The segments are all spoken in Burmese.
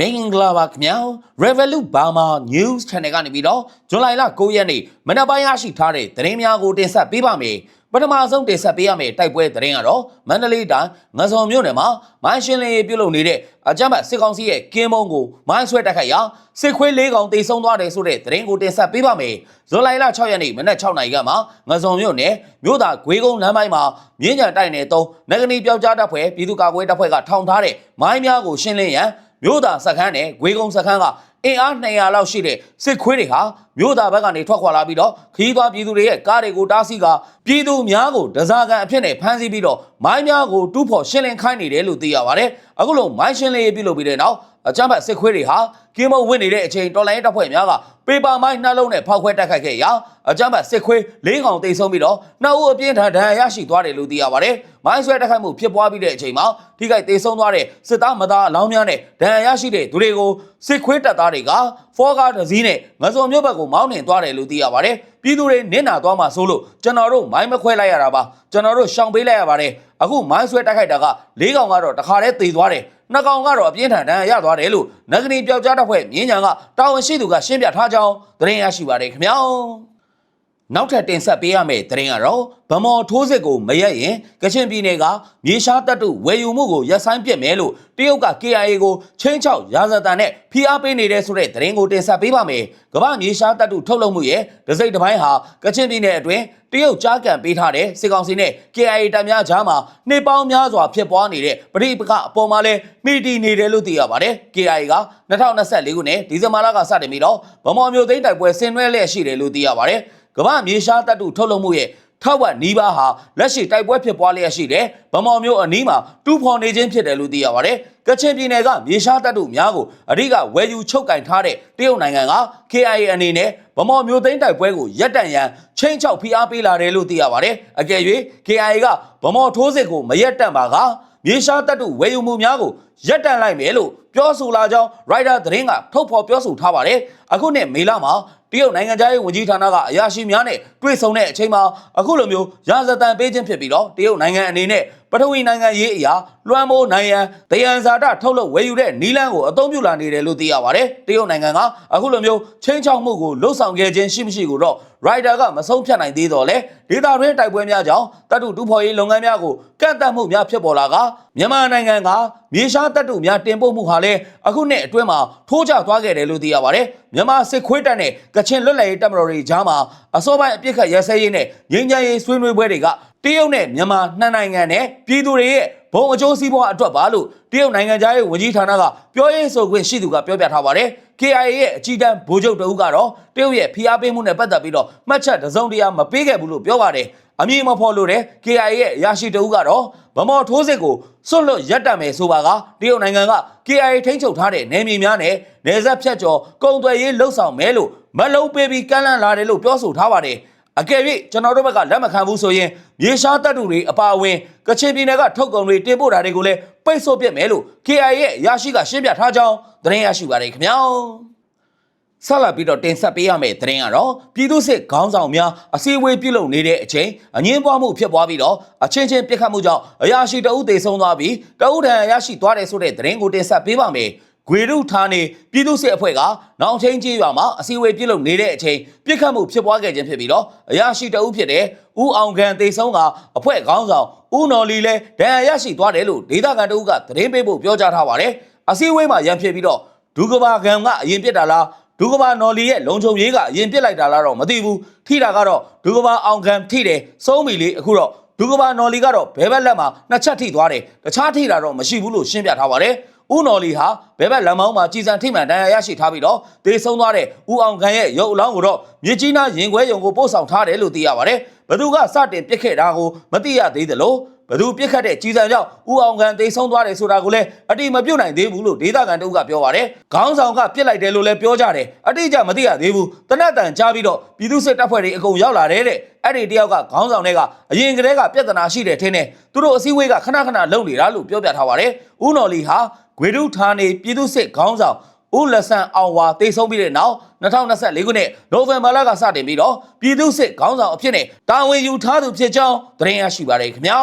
မင်္ဂလာပါခင်ဗျာ Revolut Burma News Channel ကနေပြီးတော့ဇွန်လလ9ရက်နေ့မနက်ပိုင်းရရှိထားတဲ့သတင်းများကိုတင်ဆက်ပေးပါမယ်ပထမဆုံးတင်ဆက်ပေးရမယ့်တိုက်ပွဲသတင်းကတော့မန္တလေးတိုင်းငဇော်မြို့နယ်မှာမိုင်းရှင်းလင်းရေးပြုလုပ်နေတဲ့အကြမ်းဖက်စစ်ကောင်စီရဲ့ကင်းမုံကိုမိုင်းဆွဲတိုက်ခိုက်ရာစစ်ခွေးလေးကောင်တိတ်ဆုံးသွားတယ်ဆိုတဲ့သတင်းကိုတင်ဆက်ပေးပါမယ်ဇွန်လလ6ရက်နေ့မနက်6နာရီကမှငဇော်မြို့နယ်မြို့သားဂွေးကုန်းလမ်းပိုင်းမှာမြင်းကြံတိုက်နယ်သုံးနဂနီပြောက်ကြားတပ်ဖွဲ့ပြည်သူ့ကာကွယ်တပ်ဖွဲ့ကထောင်ထားတဲ့မိုင်းများကိုရှင်းလင်းရန် မြို့သားစခန်းနဲ့ဂွေကုံစခန်းကအင်အား200လောက်ရှိတဲ့စစ်ခွေးတွေဟာမြို့သားဘက်ကနေထွက်ခွာလာပြီးတော့ခီးသွားပြည်သူတွေရဲ့ကားတွေကိုတားဆီးကပြည်သူများကိုဒဇာကန်အဖြစ်နဲ့ဖမ်းဆီးပြီးတော့မိုင်းများကိုတူးဖော်ရှင်းလင်းခိုင်းနေတယ်လို့သိရပါတယ်။အခုလိုမိုင်းရှင်းလင်းရေးပြုလုပ်ပြီးတဲ့နောက် အကြမ်းဖက်စစ်ခွေးတွေဟာကင်းမုံဝင်နေတဲ့အချိန်တော်လိုင်းတပ်ဖွဲ့များကပေပါမိုင်းနှလုံးနဲ့ဖောက်ခွဲတိုက်ခိုက်ခဲ့ရာအကြမ်းဖက်စစ်ခွေးလေးကောင်တိတ်ဆုံးပြီးတော့နှစ်ဦးအပြင်းထန်ဒဏ်ရာရရှိသွားတယ်လို့သိရပါတယ်။မိုင်းဆွဲတိုက်ခိုက်မှုဖြစ်ပွားပြီးတဲ့အချိန်မှာထိခိုက်တိတ်ဆုံးသွားတဲ့စစ်သားမသားအလောင်းများနဲ့ဒဏ်ရာရရှိတဲ့သူတွေကိုစစ်ခွေးတပ်သားတွေကဖောကားတစ်စီးနဲ့ငစုံမြို့ဘက်ကိုမောင်းနှင်သွားတယ်လို့သိရပါတယ်။ပြည်သူတွေနစ်နာသွားမှဆိုလို့ကျွန်တော်တို့မိုင်းမခွဲလိုက်ရတာပါ။ကျွန်တော်တို့ရှောင်ပေးလိုက်ရပါတယ်။အခုမိုင်းဆွဲတိုက်ခိုက်တာကလေးကောင်ကတော့တခါတည်းသေသွားတယ်။ နှစ်ကောင်ကတော့အပြင်းထန်ဒဏ်ရာရသွားတယ်လို့နဂနီပြောက်ကြားတပ်ဖွဲ့မြင်းညာကတာဝန်ရှိသူကရှင်းပြထားကြောင်းသတင်းရရှိပါတယ်ခင်ဗျာ။ နောက်ထပ်တင်ဆက်ပေးရမယ့်သတင်းကတော့ဗမော်ထိုးစစ်ကိုမရက်ရင်ကချင်ပြည်နယ်ကမြေရှားတပ်တုဝယ်ယူမှုကိုရပ်ဆိုင်းပစ်မယ်လို့တရုတ်က KIA ကိုချင်းချောက်ရာဇသန်နဲ့ဖိအားပေးနေတဲ့ဆိုတဲ့သတင်းကိုတင်ဆက်ပေးပါမယ်။ကမ္ဘာမြေရှားတပ်တုထုတ်လုပ်မှုရဲ့ဒစိမ့်တစ်ပိုင်းဟာကချင်ပြည်နယ်အတွင်းတရုတ်ကြားကန်ပေးထားတဲ့စစ်ကောင်စီနဲ့ KIA တပ်များကြားမှာနေပေါင်းများစွာဖြစ်ပွားနေတဲ့ပဋိပက္ခအပေါ်မှာလဲမိတီနေတယ်လို့သိရပါတယ်။ KIA က2024ခုနှစ်ဒီဇင်ဘာလကစတင်ပြီးတော့ဗမော်မျိုးသိန်းတိုက်ပွဲဆင်နွှဲလျက်ရှိတယ်လို့သိရပါတယ်။ ကမ္ဘာမြေရှားတပ်တုထုတ်လုပ်မှုရဲ့ထောက်ဝက်နီးပါးဟာလက်ရှိတိုက်ပွဲဖြစ်ပွားလျက်ရှိတယ်။ဗမော်မျိုးအနီးမှာတူးဖော်နေခြင်းဖြစ်တယ်လို့သိရပါတယ်။ကချင်ပြည်နယ်ကမြေရှားတပ်တုများကိုအဓိကဝယ်ယူချုပ်ကင်ထားတဲ့တရုတ်နိုင်ငံက KIA အနေနဲ့ဗမော်မျိုးသိန်းတိုက်ပွဲကိုရပ်တန့်ရန်ချင်းချောက်ဖိအားပေးလာတယ်လို့သိရပါတယ်။အကယ်၍ KIA ကဗမော်ထိုးစစ်ကိုမရပ်တန့်ပါကမြေရှားတပ်တုဝယ်ယူမှုများကိုရပ်တန့်လိုက်မယ်လို့ ပြောဆိုလာကြောင်း Rider သတင်းကထုတ်ဖော်ပြောဆိုထားပါတယ်။အခုနှစ်မေလမှာတရုတ်နိုင်ငံသားရေးဝန်ကြီးဌာနကအရာရှိများနဲ့တွေ့ဆုံတဲ့အချိန်မှာအခုလိုမျိုးရာဇသံပေးခြင်းဖြစ်ပြီးတော့တရုတ်နိုင်ငံအနေနဲ့ပထဝီနိုင်ငံရေးအရာလွှမ်းမိုးနိုင်ရန်တယံဇာတထုတ်လုပ်ဝယ်ယူတဲ့နီလန်းကိုအသုံးပြုလာနေတယ်လို့သိရပါတယ်။တရုတ်နိုင်ငံကအခုလိုမျိုးချင်းချောက်မှုကိုလှုပ်ဆောင်ခဲ့ခြင်းရှိမရှိကိုတော့ Rider ကမဆုံးဖြတ်နိုင်သေးတော့လေဒေတာတွင်းတိုက်ပွဲများကြောင့်တတ်တူတူဖော်ရေးလုပ်ငန်းများကိုကန့်သတ်မှုများဖြစ်ပေါ်လာကမြန်မာနိုင်ငံကမြေရှားတတ်တူများတင်ပို့မှုဟာလည်းအခုနှစ်အတွင်းမှာထိုးကျသွားခဲ့တယ်လို့သိရပါတယ်။မြန်မာစစ်ခွေးတပ်နဲ့ကချင်လွတ်လပ်ရေးတပ်မတော်တွေကြားမှာအစောပိုင်းအပြစ်ခတ်ရဲစဲရေးနဲ့ငြိမ်းချမ်းရေးဆွေးနွေးပွဲတွေကတရုတ်နဲ့မြန်မာနှစ်နိုင်ငံနဲ့ပြည်သူတွေရဲ့ဘုံအကျိုးစီးပွားအတွက်ပါလို့တရုတ်နိုင်ငံသားရေးဝန်ကြီးဌာနကပြောရေးဆိုခွင့်ရှိသူကပြောပြထားပါတယ်။ KIA ရဲ့အကြီးတန်းဗိုလ်ချုပ်တအုပ်ကတော့တရုတ်ရဲ့ဖိအားပေးမှုနဲ့ပတ်သက်ပြီးတော့မှတ်ချက်တစ်စုံတရာမပေးခဲ့ဘူးလို့ပြောပါတယ်။အမည်မဖော်လို့တဲ့ KIA ရဲ့ရရှိတအုပ်ကတော့ဗမော်ထိုးစစ်ကိုစွန့်လွတ်ရပ်တန့်မယ်ဆိုပါကတရုတ်နိုင်ငံက KIA ထိန်းချုပ်ထားတဲ့နယ်မြေများနဲ့နယ်စပ်ဖြတ်ကျော်ကုန်သွယ်ရေးလှုပ်ဆောင်မယ်လို့မလုံးပေးပြီးကန့်လန့်လာတယ်လို့ပြောဆိုထားပါတယ်။အကယ်၍ကျွန်တော်တို့ဘက်ကလက်မခံဘူးဆိုရင်မြေရှားတပ်တူတွေအပါအဝင်ကချင်ပြည်နယ်ကထုတ်ကုန်တွေတင်ပို့တာတွေကိုလည်း ပိတ်ဆို့ပစ်မယ်လို့ KIA ရဲ့ရရှိကရှင်းပြထားကြောင်းသတင်းရရှိပါတယ်ခင်ဗျာဆက်လက်ပြီးတော့တင်ဆက်ပေးရမယ့်သတင်းကတော့ပြည်သူ့စစ်ခေါင်းဆောင်များအစည်းအဝေးပြုလုပ်နေတဲ့အချိန်အငင်းပွားမှုဖြစ်ပွားပြီးတော့အချင်းချင်းပြစ်ခတ်မှုကြောင့်အရာရှိတအုပ်သေဆုံးသွားပြီးတအုပ်ထံရရှိသွားတယ်ဆိုတဲ့သတင်းကိုတင်ဆက်ပေးပါမယ် ဂွေရုဌာနေပြည်သူ့စစ်အဖွဲ့ကနောင်ချင်းကြီးရွာမှာအစည်းအဝေးပြုလုပ်နေတဲ့အချိန်ပြစ်ခတ်မှုဖြစ်ပွားခဲ့ခြင်းဖြစ်ပြီးတော့အရာရှိတအုပ်ဖြစ်တဲ့ဦးအောင်ခံသေဆုံးကအဖွဲ့ခေါင်းဆောင်ဦးနော်လီလည်းဒဏ်ရာရရှိသွားတယ်လို့ဒေသခံတအုပ်ကသတင်းပေးဖို့ပြောကြားထားပါတယ်အစည်းအဝေးမှာရန်ဖြစ်ပြီးတော့ဒုကဘာကံကအရင်ပြစ်တာလားဒုကဘာနော်လီရဲ့လုံခြုံရေးကအရင်ပြစ်လိုက်တာလားတော့မသိဘူးထိတာကတော့ဒုကဘာအောင်ခံထိတယ်စိုးပြီလေအခုတော့ဒုကဘာနော်လီကတော့ဘဲဘက်လက်မှာနှစ်ချက်ထိသွားတယ်တခြားထိတာတော့မရှိဘူးလို့ရှင်းပြထားပါတယ် ဦးနော်လီဟာဘဲဘက်လက်မောင်းမှာကြည်စံထိမှန်ဒဏ်ရာရရှိထားပြီးတော့ဒေဆုံးသွားတဲ့ဦးအောင်ခံရဲ့ရုပ်အလောင်းကိုတော့မြေကြီးနားရင်ခွဲရုံကိုပို့ဆောင်ထားတယ်လို့သိရပါတယ်ဘသူကစတင်ပြစ်ခဲ့တာကိုမသိရသေးသလိုဘသူပြစ်ခတ်တဲ့ကြီးစံကြောင့်ဦးအောင်ခံသေဆုံးသွားတယ်ဆိုတာကိုလည်းအတိမပြုတ်နိုင်သေးဘူးလို့ဒေသခံတို့ကပြောပါတယ်။ခေါင်းဆောင်ကပြစ်လိုက်တယ်လို့လည်းပြောကြတယ်။အတိအကျမသိရသေးဘူး။တနတ်တန်ကြားပြီးတော့ပြည်သူစစ်တပ်ဖွဲ့တွေအကုန်ရောက်လာတယ်တဲ့။အဲ့ဒီတယောက်ကခေါင်းဆောင်တွေကအရင်ကတည်းကပြဿနာရှိတယ်ထင်တယ်။သူတို့အစည်းအဝေးကခဏခဏလုပ်နေတာလို့ပြောပြထားပါတယ်။ဦးနော်လီဟာ ဂွေဒုဌာနေပြည်သူစစ်ခေါင်းဆောင်ဦးလက်ဆန်အောင်ဝါတိတ်ဆုံးပြီးတဲ့နောက်2024ခုနှစ်နိုဝင်ဘာလကစတင်ပြီးတော့ပြည်သူ့စစ်ခေါင်းဆောင်အဖြစ်နဲ့တာဝန်ယူထားသူဖြစ်ကြောင်းသတင်းရရှိပါတယ်ခင်ဗျာ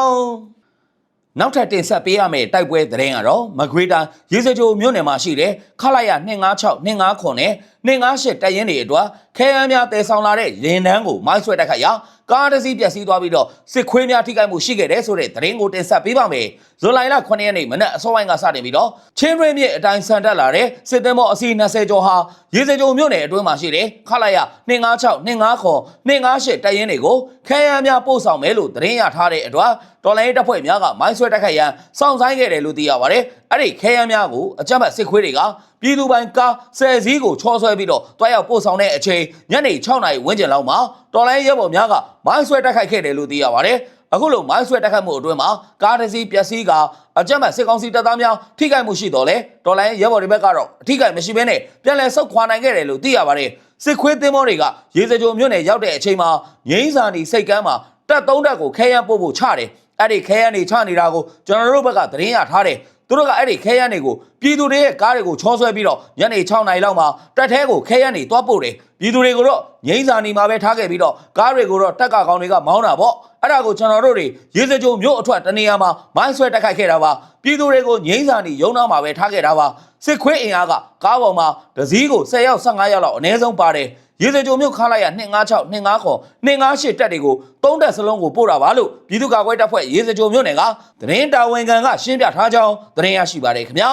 နောက်ထပ်တင်ဆက်ပေးရမယ့်တိုက်ပွဲသတင်းကတော့မဂရီတာရေစကြိုမြို့နယ်မှာရှိတဲ့ခလာရ256 258နဲ့ 258တပ်ရင်းတွေအတွက်ခဲယမ်းများတည်ဆောင်လာတဲ့ရင်နှန်းကိုမိုင်းဆွဲတိုက်ခိုက်ရာကားတစ်စီးပျက်စီးသွားပြီးတော့စစ်ခွေးများထိခိုက်မှုရှိခဲ့တဲ့ဆိုတဲ့သတင်းကိုတင်ဆက်ပေးပါမယ်။ဇူလိုင်လ9ရက်နေ့မနက်အစောပိုင်းကစတင်ပြီးတော့ချင်းရွေးမြစ်အတိုင်းဆန်တက်လာတဲ့စစ်တပ်မော်အစီ20ကျော်ဟာရေစကြိုမြို့နယ်အတွင်းမှာရှိတဲ့ခလာရ256 258 258တပ်ရင်းတွေကိုခဲယမ်းများပို့ဆောင်မယ်လို့သတင်းရထားတဲ့အတွက်တော်လိုင်းတပ်ဖွဲ့များကမိုင်းဆွဲတိုက်ခိုက်ရန်စောင့်ဆိုင်းခဲ့တယ်လို့သိရပါတယ်။အဲ့ဒီခဲယမ်းများကိုအကြမ်းဖက်စစ်ခွေးတွေကပြည်သူပိုင်ကားဆယ်စီးကိုချောဆွဲပြီးတော့တွားရောက်ပို့ဆောင်တဲ့အချိန်ညနေ6နာရီဝန်းကျင်လောက်မှာတော်လိုင်းရဲဘော်များကမိုင်းဆွဲတိုက်ခိုက်ခဲ့တယ်လို့သိရပါတယ်။အခုလိုမိုင်းဆွဲတိုက်ခိုက်မှုအတွင်းမှာကားတစ်စီးပျက်စီးကအကြမ်းဖက်စစ်ကောင်စီတပ်သားများထိခိုက်မှုရှိတော့လေတော်လိုင်းရဲဘော်တွေဘက်ကတော့အထိခိုက်မရှိဘဲနဲ့ပြန်လည်ဆုတ်ခွာနိုင်ခဲ့တယ်လို့သိရပါတယ်။စစ်ခွေးသင်းမောတွေကရေစကြိုမြို့နယ်ရောက်တဲ့အချိန်မှာငိမ့်စာနီစိတ်ကမ်းမှာတပ်သုံးတပ်ကိုခဲယမ်းပို့ဖို့ချတယ်။အဲ့ဒီခဲယမ်းတွေချနေတာကိုကျွန်တော်တို့ဘက်ကသတင်းရထားတယ်။ သူတို့ကအဲ့ဒီခဲယမ်းတွေကိုပြည်သူတွေရဲ့ကားတွေကိုချောဆွဲပြီးတော့ညနေ6နာရီလောက်မှာတက်ထဲကိုခဲယမ်းတွေတွားပို့တယ်ပြည်သူတွေကိုတော့ငိမ့်စာနီမှာပဲထားခဲ့ပြီးတော့ကားတွေကိုတော့တက်ကကောင်တွေကမောင်းတာပေါ့အဲ့ဒါကိုကျွန်တော်တို့တွေရေစကြိုမြို့အထွက်တနေရာမှာမိုင်းဆွဲတက်ခိုက်ခဲ့တာပါပြည်သူတွေကိုငိမ့်စာနီရုံနာမှာပဲထားခဲ့တာပါစစ်ခွေးအင်အားကကားပေါ်မှာဒစည်းကို10ရောက်15ရောက်လောက်အနည်းဆုံးပါတယ် ရေစကြိုမြို့ခလာရ256 258 258တက်တွေကိုသုံးတက်စလုံးကိုပို့တာပါလို့ပြည်သူ့ကာကွယ်တပ်ဖွဲ့ရေစကြိုမြို့နယ်ကသတင်းတာဝန်ခံကရှင်းပြထားကြောင်းသတင်းရရှိပါတယ်ခင်ဗျာ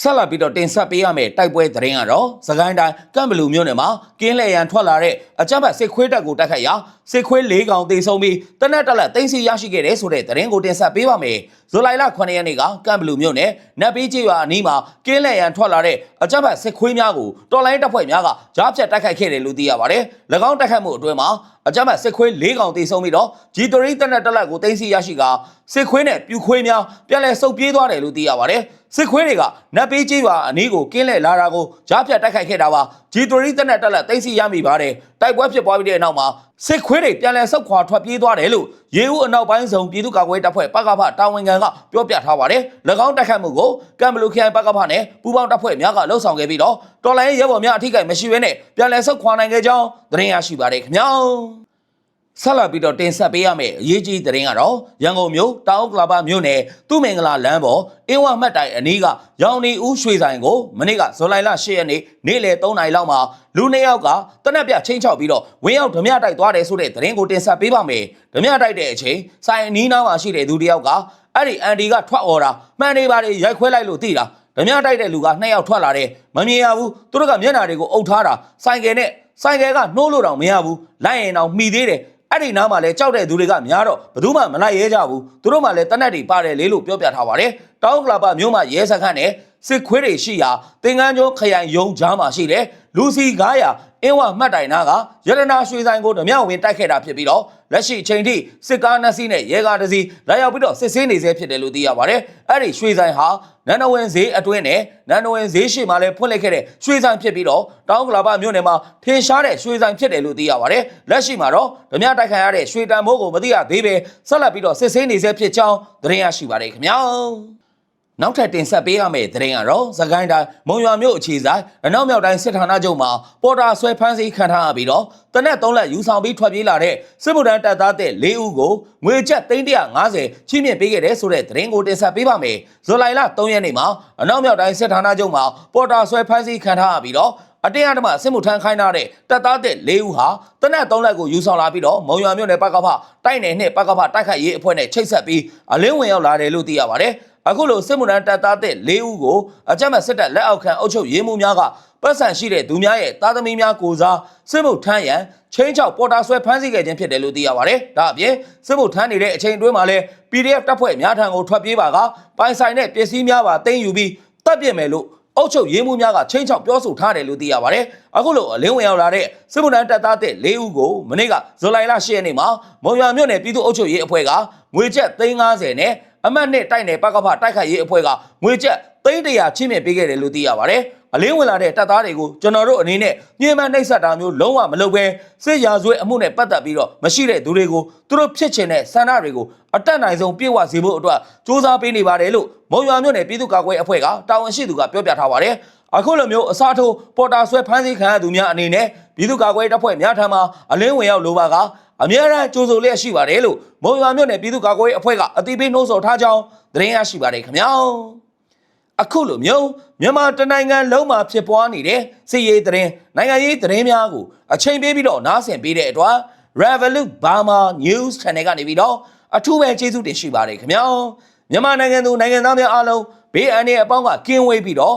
ဆက်လက်ပြီးတော့တင်ဆက်ပေးရမယ့်တိုက်ပွဲသတင်းကတော့စကိုင်းတိုင်းကမ်ဘလူမြို့နယ်မှာကင်းလဲရန်ထွက်လာတဲ့အကြမ်းဖက်စစ်ခွေးတပ်ကိုတိုက်ခိုက်ရာစစ်ခွေး၄ကောင်တေဆုံးပြီးတနက်တက်လက်သိမ်းဆီရရှိခဲ့တဲ့ဆိုတဲ့သတင်းကိုတင်ဆက်ပေးပါမယ်။ဇူလိုင်လ9ရက်နေ့ကကမ်ဘလူမြို့နယ်နတ်ပေးကျေးရွာအနီးမှာကင်းလဲရန်ထွက်လာတဲ့အကြမ်းဖက်စစ်ခွေးများကိုတော်လိုင်းတပ်ဖွဲ့များကကြားဖြတ်တိုက်ခိုက်ခဲ့တယ်လို့သိရပါတယ်။၎င်းတိုက်ခိုက်မှုအတွင်းမှာအကြမ်းဖက်စစ်ခွေး၄ကောင်တေဆုံးပြီးတော့ဂျီတိုရီတနက်တက်လက်ကိုသိမ်းဆီရရှိကစစ်ခွေးနဲ့ပြူခွေးများပြန်လည်ဆုတ်ပြေးသွားတယ်လို့သိရပါတယ်။ စစ်ခွေးတွေကနတ်ပေးကြီးရွာအနီးကိုကင်းလဲလာတာကိုကြားဖြတ်တိုက်ခိုက်ခဲ့တာပါဂျီတိုရီတက်နဲ့တက်လက်သိမ်းဆီရမိပါတယ်တိုက်ပွဲဖြစ်ပွားပြီးတဲ့နောက်မှာစစ်ခွေးတွေပြန်လည်ဆုတ်ခွာထွက်ပြေးသွားတယ်လို့ရေဦးအနောက်ပိုင်းဆောင်ပြည်သူ့ကာကွယ်တပ်ဖွဲ့ပကဖတာဝန်ခံကပြောပြထားပါတယ်၎င်းတိုက်ခိုက်မှုကိုကမ်ဘလူခရိုင်ပကဖနဲ့ပူးပေါင်းတပ်ဖွဲ့များကလှုပ်ဆောင်ခဲ့ပြီးတော့တော်လိုင်းရဲဘော်များအထိကိမရှိဘဲနဲ့ပြန်လည်ဆုတ်ခွာနိုင်ခဲ့ကြောင်းသတင်းရရှိပါတယ်ခင်ဗျာ ဆက်လက်ပြီးတော့တင်ဆက်ပေးရမယ့်အရေးကြီးသတင်းကတော့ရန်ကုန်မြို့တောင်ကလာပမြို့နယ်သူမင်္ဂလာလမ်းပေါ်အင်းဝမှတ်တိုင်အနီးကရောင်နေဦးရွှေဆိုင်ကိုမနေ့ကဇူလိုင်လ10ရက်နေ့နေ့လယ်3နာရီလောက်မှာလူနှစ်ယောက်ကတနက်ပြချင်းချောက်ပြီးတော့ဝင်းရောက်ဓမြတိုက်သွားတယ်ဆိုတဲ့သတင်းကိုတင်ဆက်ပေးပါမယ်ဓမြတိုက်တဲ့အချိန်ဆိုင်အနီးနားမှာရှိတဲ့သူတစ်ယောက်ကအဲ့ဒီအန်ဒီကထွက်អော်တာမှန်နေပါလေရိုက်ခွဲလိုက်လို့သိတာဓမြတိုက်တဲ့လူကနှစ်ယောက်ထွက်လာတယ်မမြင်ရဘူးသူတို့ကမျက်နှာတွေကိုအုပ်ထားတာဆိုင်ကယ်နဲ့ဆိုင်ကယ်ကနှိုးလို့တော့မရဘူးလိုက်ရင်တော့မှီသေးတယ် အဲ့ဒီနားမှာလဲကြောက်တဲ့သူတွေကများတော့ဘယ်သူမှမလိုက်ရဲကြဘူးသူတို့မှလည်းတနက်တွေပါတယ်လေလို့ပြောပြထားပါတယ်တောင်းကလာပမြို့မှာရဲစခန်းနဲ့စစ်ခွေးတွေရှိရာသင်္ကန်းကျွန်းခရိုင်ယုံကြားမှာရှိတဲ့ လူစီ900အင်းဝမှတ်တိုင်နာကရတနာရွှေဆိုင်ကိုဓမြဝင်တိုက်ခဲ့တာဖြစ်ပြီးတော့လက်ရှိအချိန်ထိစစ်ကားနှစ်စီးနဲ့ရဲကားတစ်စီးလာရောက်ပြီးတော့စစ်ဆေးနေဆဲဖြစ်တယ်လို့သိရပါတယ်အဲ့ဒီရွှေဆိုင်ဟာနန္ဒဝင်ဈေးအတွင်းနဲ့နန္ဒဝင်ဈေးရှိမှလည်းဖွင့်လိုက်ခဲ့တဲ့ရွှေဆိုင်ဖြစ်ပြီးတော့တောင်းကလာပမြို့နယ်မှာထင်ရှားတဲ့ရွှေဆိုင်ဖြစ်တယ်လို့သိရပါတယ်လက်ရှိမှာတော့ဓမြတိုက်ခိုင်ရတဲ့ရွှေတန်မိုးကိုမသိရသေးပဲဆက်လက်ပြီးတော့စစ်ဆေးနေဆဲဖြစ်ကြောင်းသတင်းရရှိပါတယ်ခင်ဗျာ နောက်ထပ်တင်ဆက်ပေးရမယ့်သတင်းကတော့သခိုင်းတိုင်းမုံရွာမြို့အခြေဆိုင်အနောက်မြောက်တိုင်းစစ်ဌာနချုပ်မှာပေါ်တာဆွဲဖမ်းဆီးခံထားရပြီးတော့တနက်၃လက်ယူဆောင်ပြီးထွက်ပြေးလာတဲ့စစ်မှုထမ်းတပ်သားတဲ့၄ဦးကိုငွေကျပ်350ချီးမြှင့်ပေးခဲ့တဲ့ဆိုတဲ့သတင်းကိုတင်ဆက်ပေးပါမယ်။ဇူလိုင်လ3ရက်နေ့မှာအနောက်မြောက်တိုင်းစစ်ဌာနချုပ်မှာပေါ်တာဆွဲဖမ်းဆီးခံထားရပြီးတော့အတင်းအဓမ္မစစ်မှုထမ်းခိုင်းထားတဲ့တပ်သားတဲ့၄ဦးဟာတနက်၃လက်ကိုယူဆောင်လာပြီးတော့မုံရွာမြို့နယ်ပကဖတိုက်နယ်နဲ့ပကဖတိုက်ခိုက်ရေးအဖွဲ့နဲ့ချိတ်ဆက်ပြီးအလင်းဝင်ရောက်လာတယ်လို့သိရပါတယ်။ အခုလိုစစ်မှုထမ်းတပ်သားတဲ့၄ဦးကိုအကြမ်းမဲ့စစ်တပ်လက်အောက်ခံအုပ်ချုပ်ရေးမှူးများကပတ်စံရှိတဲ့သူများရဲ့သားသမီးများကိုစားစစ်မှုထမ်းရန်ချင်းချောက်ပေါ်တာဆွဲဖမ်းဆီးခဲ့ခြင်းဖြစ်တယ်လို့သိရပါတယ်။ဒါအပြင်စစ်မှုထမ်းနေတဲ့အချိန်အတွင်းမှာလည်း PDF တပ်ဖွဲ့များထံကိုထွက်ပြေးပါကပိုင်ဆိုင်တဲ့ပစ္စည်းများပါတင်ယူပြီးတပ်ပြစ်မယ်လို့အုပ်ချုပ်ရေးမှူးများကချင်းချောက်ပြောဆိုထားတယ်လို့သိရပါတယ်။အခုလိုအလင်းဝင်ရောက်လာတဲ့စစ်မှုထမ်းတပ်သားတဲ့၄ဦးကိုမနေ့ကဇူလိုင်လ10ရက်နေ့မှာမုံရွာမြို့နယ်ပြည်သူ့အုပ်ချုပ်ရေးအဖွဲ့ကငွေကျပ်350နဲ့ အမတ်နဲ့တိုက်နယ်ပကဖတိုက်ခိုက်ရေးအဖွဲ့ကငွေကျပ်300ချင်းမြင့်ပေးခဲ့တယ်လို့သိရပါတယ်။အလင်းဝင်လာတဲ့တပ်သားတွေကိုကျွန်တော်တို့အနေနဲ့ညှဉ်းပန်းနှိပ်စက်တာမျိုးလုံးဝမလုပ်ဘဲစစ်ရာဇဝဲအမှုနဲ့ပတ်သက်ပြီးတော့မရှိတဲ့သူတွေကိုသူတို့ဖြစ်ချင်တဲ့ဆန္ဒတွေကိုအတက်နိုင်ဆုံးပြည့်ဝစေဖို့အတွက်စ조사ပေးနေပါတယ်လို့မုံရွာမြို့နယ်ပြည်သူ့ကာကွယ်အဖွဲ့ကတာဝန်ရှိသူကပြောပြထားပါတယ် အခုလိုမျိုးအစားထိုးပေါ်တာဆွဲဖမ်းဆီးခံရသူများအနေနဲ့ပြည်သူ့ကာကွယ်ရေးတပ်ဖွဲ့များထံမှအလင်းဝင်ရောက်လိုပါကအများအားကြိုးဆိုလျက်ရှိပါတယ်လို့မုံရွာမြို့နယ်ပြည်သူ့ကာကွယ်ရေးအဖွဲ့ကအသိပေးနှိုးဆော်ထားကြောင်းသတင်းရရှိပါတယ်ခင်ဗျာအခုလိုမျိုးမြန်မာတနိုင်ငံလုံးမှာဖြစ်ပွားနေတဲ့စစ်ရေးသတင်းနိုင်ငံရေးသတင်းများကိုအချိန်ပေးပြီးတော့နားဆင်ပေးတဲ့အတွက် Revolut Burma News Channel ကနေပြီးတော့အထူးပဲကျေးဇူးတင်ရှိပါတယ်ခင်ဗျာမြန်မာနိုင်ငံသူနိုင်ငံသားများအားလုံးဘေးအန္တရာယ်အပေါင်းကကင်းဝေးပြီးတော့